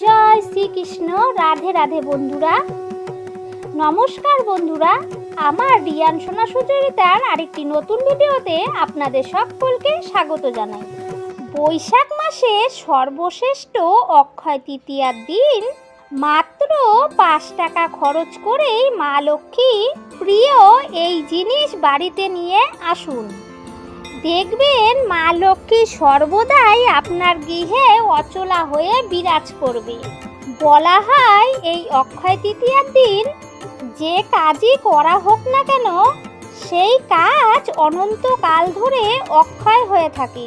জয় শ্রীকৃষ্ণ, রাধে রাধে বন্ধুরা। নমস্কার বন্ধুরা, আমার রিয়ান সোনা সুচরিতার আরেকটি নতুন ভিডিওতে আপনাদের সকলকে স্বাগত জানাই। বৈশাখ মাসে সর্বশ্রেষ্ঠ অক্ষয় তৃতীয়ার দিন মাত্র পাঁচ টাকা খরচ করেই মা লক্ষ্মী প্রিয় এই জিনিস বাড়িতে নিয়ে আসুন। দেখবেন মা লক্ষ্মী সর্বদাই আপনার গৃহে অচলা হয়ে বিরাজ করবে। বলা হয় এই অক্ষয় তৃতীয়ার দিন যে কাজই করা হোক না কেন, সেই কাজ অনন্তকাল ধরে অক্ষয় হয়ে থাকে।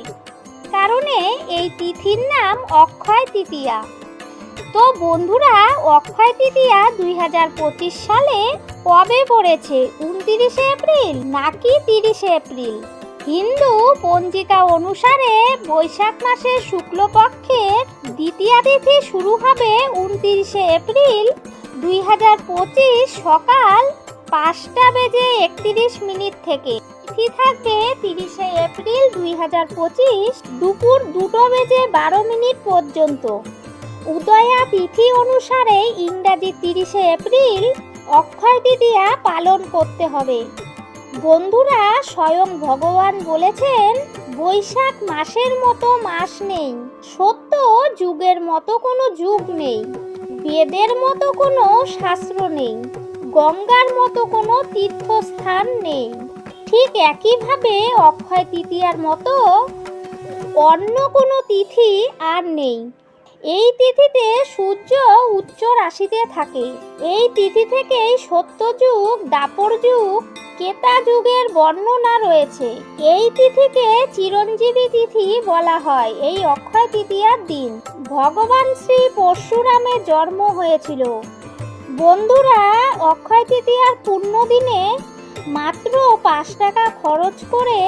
কারণে এই তিথির নাম অক্ষয় তৃতীয়া। তো বন্ধুরা, অক্ষয় তৃতীয়া দুই হাজার পঁচিশ সালে কবে পড়েছে? উনতিরিশে এপ্রিল নাকি তিরিশে এপ্রিল? হিন্দু পঞ্জিকা অনুসারে বৈশাখ মাসের শুক্লপক্ষের দ্বিতীয়া তিথি শুরু হবে উনতিরিশে এপ্রিল দুই হাজার পঁচিশ সকাল পাঁচটা বেজে একত্রিশ মিনিট থেকে। তিথি থাকবে তিরিশে এপ্রিল দুই হাজার পঁচিশ দুপুর দুটো বেজে বারো মিনিট পর্যন্ত। উদয়া তিথি অনুসারে ইংরাজি তিরিশে এপ্রিল অক্ষয় তৃতীয়া পালন করতে হবে। বন্ধুরা স্বয়ং ভগবান বলেছেন, বৈশাখ মাসের মতো মাস নেই, সত্য যুগের মতো কোনো যুগ নেই, বেদের মতো কোনো শাস্ত্র নেই, গঙ্গার মতো কোনো তীর্থস্থান নেই। ঠিক একইভাবে অক্ষয় তৃতীয়ার মতো অন্য কোনো তিথি আর নেই। এই তিথিতে সূর্য উচ্চ রাশিতে থাকে। এই তিথি থেকেই সত্য যুগ, দাপর যুগ কেতা যুগের বর্ণনা রয়েছে। এই তিথিকে চিরঞ্জীবী তিথি বলা হয়। এই অক্ষয় তৃতীয়ার দিন ভগবান শ্রী পরশুরামের জন্ম হয়েছিল। বন্ধুরা, অক্ষয় তৃতীয়ার পূর্ণ দিনে মাত্র পাঁচ টাকা খরচ করে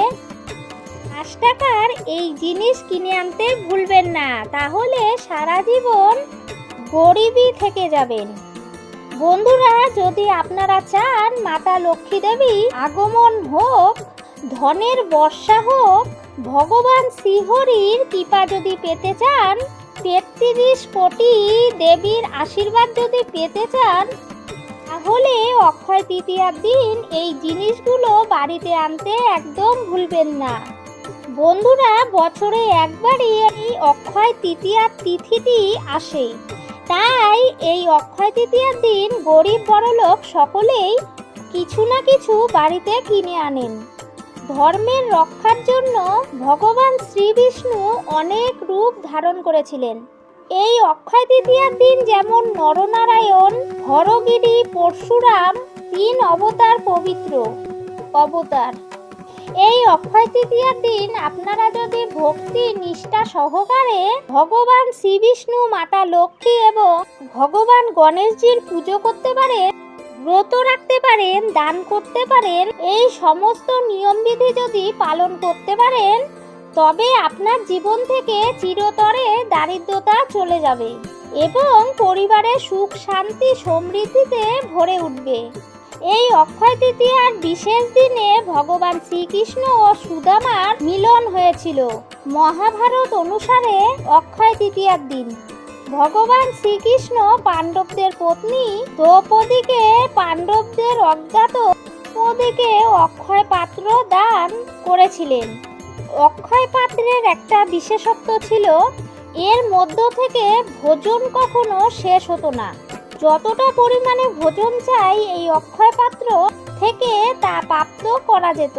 পাঁচ টাকার এই জিনিস কিনে আনতে ভুলবেন না। তাহলে সারা জীবন গরিবই থেকে যাবেন। বন্ধুরা, যদি আপনারা চান মাতা লক্ষ্মী দেবী আগমন হোক, ধনের বর্ষা হোক, ভগবান শ্রীহরির কৃপা যদি পেতে চান, তেত্রিশ কোটি দেবীর আশীর্বাদ যদি পেতে চান, তাহলে অক্ষয় তৃতীয়ার দিন এই জিনিসগুলো বাড়িতে আনতে একদম ভুলবেন না। বন্ধুরা, বছরে একবারই এই অক্ষয় তৃতীয়ার তিথিটি আসে। তাই এই অক্ষয় তৃতীয়ার দিন গরিব বড়লোক সকলেই কিছু না কিছু বাড়িতে কিনে আনেন। ধর্মের রক্ষার জন্য ভগবান শ্রী বিষ্ণু অনেক রূপ ধারণ করেছিলেন। এই অক্ষয় তৃতীয়ার দিন যেমন নরনারায়ণ হরগিরি পরশুরাম, তিন অবতার পবিত্র। অবতার এই অক্ষয় তৃতীয়ার দিন আপনারা যদি ভক্তি, নিষ্ঠা সহকারে ভগবান শ্রী বিষ্ণু, মাতা লক্ষ্মী এবং ভগবান গণেশজির পুজো করতে পারেন, ব্রত রাখতে পারেন, দান করতে পারেন, এই সমস্ত নিয়মবিধি যদি পালন করতে পারেন, তবে আপনার জীবন থেকে চিরতরে দারিদ্রতা চলে যাবে এবং পরিবারের সুখ, শান্তি, সমৃদ্ধিতে ভরে উঠবে। এই অক্ষয় তৃতীয়ার বিশেষ দিনে ভগবান শ্রীকৃষ্ণ ও সুদামার মিলন হয়েছিল। মহাভারত অনুসারে অক্ষয় তৃতীয়ার দিন। ভগবান শ্রীকৃষ্ণ পাণ্ডবদের পত্নী দ্রৌপদীকে পাণ্ডবদের অজ্ঞাত দ্রৌপদীকে অক্ষয় পাত্র দান করেছিলেন। অক্ষয় পাত্রের একটা বিশেষত্ব ছিল, এর মধ্য থেকে ভোজন কখনো শেষ হতো না। যতটা পরিমাণে ভোজন চাই, এই অক্ষয় পাত্র থেকে তা প্রাপ্ত করা যেত।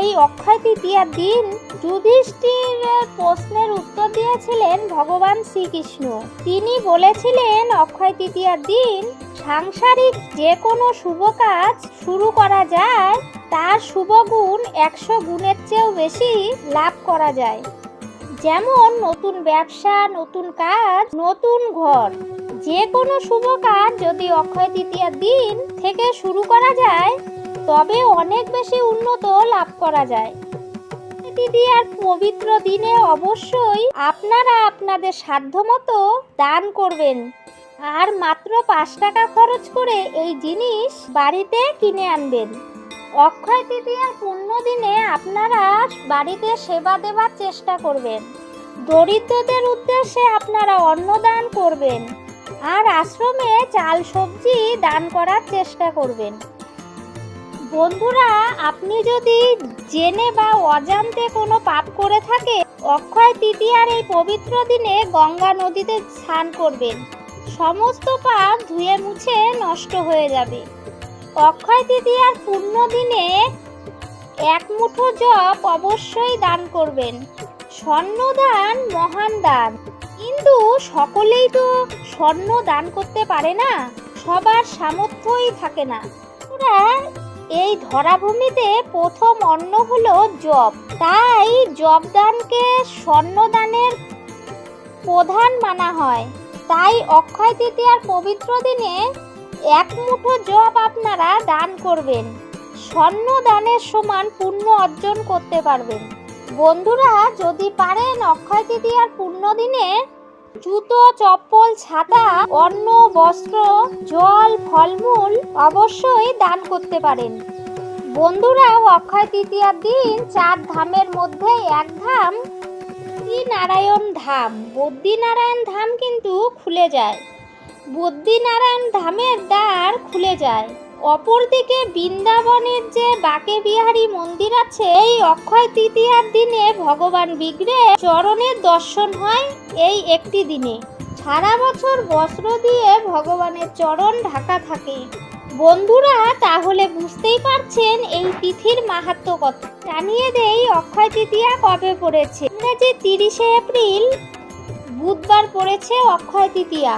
এই অক্ষয় তৃতীয়ার দিন যুধিষ্ঠির প্রশ্নের উত্তর দিয়েছিলেন ভগবান শ্রীকৃষ্ণ। তিনি বলেছিলেন, অক্ষয় তৃতীয়ার দিন সাংসারিক যে কোনো শুভ কাজ শুরু করা যায়, তার শুভ গুণ একশো গুণের চেয়েও বেশি লাভ করা যায়। যেমন নতুন ব্যবসা, নতুন কাজ, নতুন ঘর। যে কোনো শুভ কাজ যদি অক্ষয় তৃতীয়ার দিন থেকে শুরু করা যায়, তবে অনেক বেশি উন্নত লাভ করা যায়। তৃতীয়ার পবিত্র দিনে অবশ্যই আপনারা আপনাদের সাধ্যমতো দান করবেন। আর মাত্র পাঁচ টাকা খরচ করে এই জিনিস বাড়িতে কিনে আনবেন। অক্ষয় তৃতীয়ার পূর্ণ দিনে আপনারা বাড়িতে সেবা দেওয়ার চেষ্টা করবেন। দরিদ্রদের উদ্দেশ্যে আপনারা অন্নদান করবেন। আর আশ্রমে চাল সবজি দান করার চেষ্টা করবেন। বন্ধুরা, আপনি যদি জেনে বা অজান্তে কোনো পাপ করে থাকে, অক্ষয় তৃতীয়ার এই পবিত্র দিনে গঙ্গা নদীতে স্নান করবেন। সমস্ত পাপ ধুয়ে মুছে নষ্ট হয়ে যাবে। অক্ষয় তৃতীয়ার পূর্ণ দিনে এক মুঠো জপ অবশ্যই দান করবেন। স্বর্ণদান মহান দান। কিন্তু সকলেই তো স্বর্ণ দান করতে পারে না, সবার সামর্থ্যই থাকে না। ওরা এই ধরাভূমিতে প্রথম অন্ন হলো জব। তাই জব দানকে স্বর্ণদানের প্রধান মানা হয়। তাই অক্ষয় তৃতীয়ার পবিত্র দিনে এক মুঠো জব আপনারা দান করবেন। স্বর্ণ দানের সমান পুণ্য অর্জন করতে পারবেন। বন্ধুরা, যদি পারেন অক্ষয় তৃতীয়ার পুণ্য দিনে জুতো, চপ্পল, ছাতা, অন্ন, বস্ত্র, জল, ফলমূল অবশ্যই দান করতে পারেন। বন্ধুরা অক্ষয় তৃতীয়ার দিন চার ধামের মধ্যে এক ধাম নারায়ণ ধাম। বদ্রীনারায়ণ ধাম কিন্তু খুলে যায়। বদ্রীনারায়ণ ধামের দ্বার খুলে যায়। অপরদিকে বৃন্দাবনের যে বাকে বিহারী মন্দির আছে, এই অক্ষয় তৃতীয়ার দিনে ভগবান বিগ্রহে চরণের দর্শন হয় এই একটি দিনে। সারা বছর বস্ত্র দিয়ে ভগবানের চরণ ঢাকা থাকে। বন্ধুরা, তাহলে বুঝতেই পারছেন এই তিথির মাহাত্ম কত। জানিয়ে দেই, অক্ষয় তৃতীয়া কবে পড়েছে? ইংরেজি তিরিশে এপ্রিল, বুধবার পড়েছে অক্ষয় তৃতীয়া।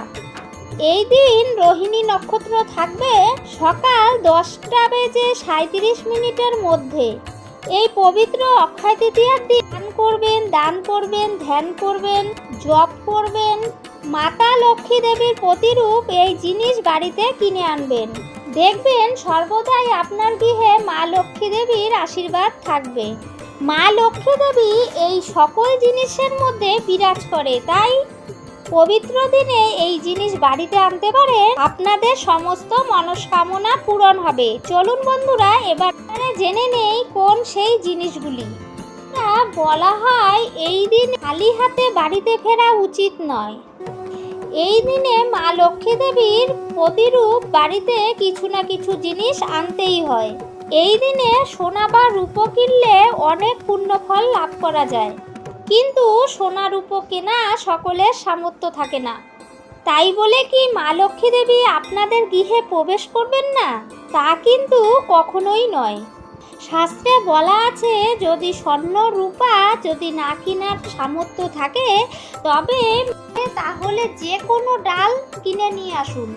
এই দিন রোহিণী নক্ষত্র থাকবে সকাল দশটা বেজে সাঁত্রিশ মিনিটের মধ্যে। এই পবিত্র অক্ষয় তৃতীয়ার দিন দান করবেন দান করবেন, ধ্যান করবেন, জপ করবেন। মাতা লক্ষ্মী দেবীর প্রতিরূপ এই জিনিস বাড়িতে কিনে আনবেন। দেখবেন সর্বদাই আপনার গৃহে মা লক্ষ্মী দেবীর আশীর্বাদ থাকবে। মা লক্ষ্মী দেবী এই সকল জিনিসের মধ্যে বিরাজ করে, তাই পবিত্র দিনে এই জিনিস বাড়িতে আনতে পারে, আপনাদের সমস্ত মনস্কামনা পূরণ হবে। চলুন বন্ধুরা, এবার জেনে নেই কোন সেই জিনিসগুলি। বলা হয়, এই দিন খালি হাতে বাড়িতে ফেরা উচিত নয়। এই দিনে মা লক্ষ্মী দেবীর প্রতিরূপ বাড়িতে কিছু না কিছু জিনিস আনতেই হয়। এই দিনে সোনা বা রূপো কিনলে অনেক পুণ্যফল লাভ করা যায়। কিন্তু সোনা রূপো কেনা সকলের সামর্থ্য থাকে না। তাই বলে কি মা লক্ষ্মী দেবী আপনাদের গৃহে প্রবেশ করবেন না? তা কিন্তু কখনোই নয়। শাস্ত্রে বলা আছে, যদি স্বর্ণ রূপা যদি না কেনার সামর্থ্য থাকে, তবে তাহলে যে কোনো ডাল কিনে নিয়ে আসুন।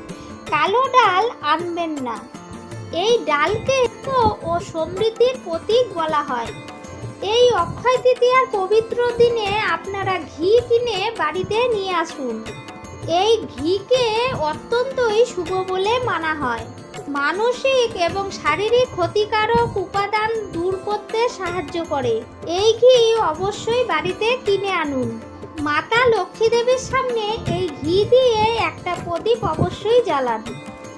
কালো ডাল আনবেন না। এই ডালকে ও সমৃদ্ধির প্রতীক বলা হয়। এই অক্ষয় তৃতীয়ার পবিত্র দিনে আপনারা ঘি কিনে বাড়িতে নিয়ে আসুন। এই ঘিকে অত্যন্তই শুভ বলে মানা হয়। মানসিক এবং শারীরিক ক্ষতিকারক উপাদান দূর করতে সাহায্য করে। এই ঘি অবশ্যই বাড়িতে কিনে আনুন। মাতা লক্ষ্মী দেবীর সামনে এই ঘি দিয়ে একটা প্রদীপ অবশ্যই জ্বালান।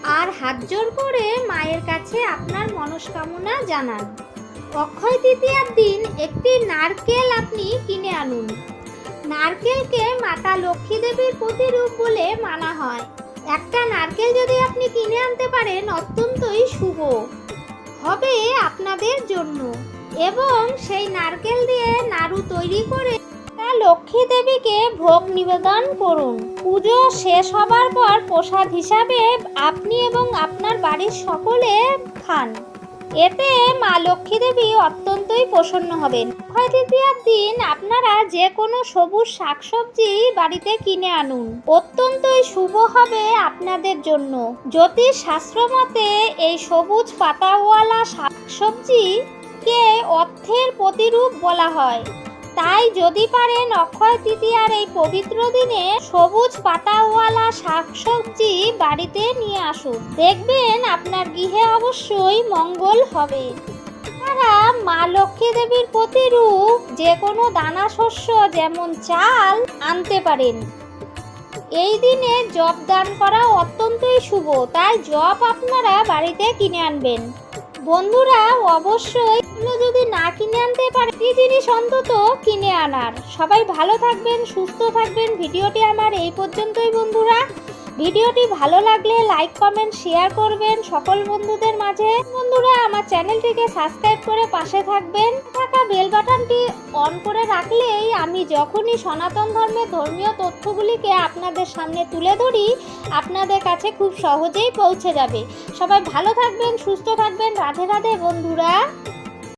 আর হাত জোর করে মায়ের কাছে আপনার মনস্কামনা জানান। অক্ষয় তৃতীয়ার দিন একটি নারকেল আপনি কিনে আনুন। নারকেলকে মাতা লক্ষ্মী দেবীর প্রতিরূপ বলে মানা হয়। একটা নারকেল যদি আপনি কিনে আনতে পারেন, অত্যন্তই শুভ। হবে আপনাদের জন্য। এবং সেই নারকেল দিয়ে নাড়ু তৈরি করে তা লক্ষ্মী দেবীকে ভোগ নিবেদন করুন। পুজো শেষ হবার পর প্রসাদ হিসাবে আপনি এবং আপনার বাড়ির সকলে খান। এতে মা লক্ষ্মী দেবী অত্যন্তই প্রসন্ন হবেন। অক্ষয় তৃতীয়ার দিন আপনারা যে কোনো সবুজ শাকসবজি বাড়িতে কিনে আনুন। অত্যন্তই শুভ হবে আপনাদের জন্য। জ্যোতিষ শাস্ত্র মতে এই সবুজ পাতাওয়ালা শাকসবজি কে অর্থের প্রতিরূপ বলা হয়। তাই যদি পারেন অক্ষয় তৃতীয়ার এই পবিত্র দিনে সবুজ পাতাওয়ালা শাকসবজি বাড়িতে নিয়ে আসুন। দেখবেন আপনার গৃহে অবশ্যই মঙ্গল হবে। তারা মা লক্ষ্মী দেবীর প্রতিরূপ যে কোনো দানা শস্য যেমন চাল আনতে পারেন। এই দিনে জব দান করা অত্যন্তই শুভ, তাই জব আপনারা বাড়িতে কিনে আনবেন। বন্ধুরা, অবশ্যই যদি না কিনে আনতে পারে, এই জিনিস অন্তত কিনে আনার। সবাই ভালো থাকবেন, সুস্থ থাকবেন। ভিডিওটি আমার এই পর্যন্তই, বন্ধুরা। ভিডিওটি ভালো লাগলে লাইক, কমেন্ট, শেয়ার করবেন সকল বন্ধুদের মাঝে। বন্ধুরা, আমার চ্যানেলটিকে সাবস্ক্রাইব করে পাশে থাকবেন। থাকা বেল বাটনটি অন করে রাখলেই আমি যখনই সনাতন ধর্মের ধর্মীয় তথ্যগুলিকে আপনাদের সামনে তুলে ধরি, আপনাদের কাছে খুব সহজেই পৌঁছে যাবে। সবাই ভালো থাকবেন, সুস্থ থাকবেন। রাধে রাধে, বন্ধুরা।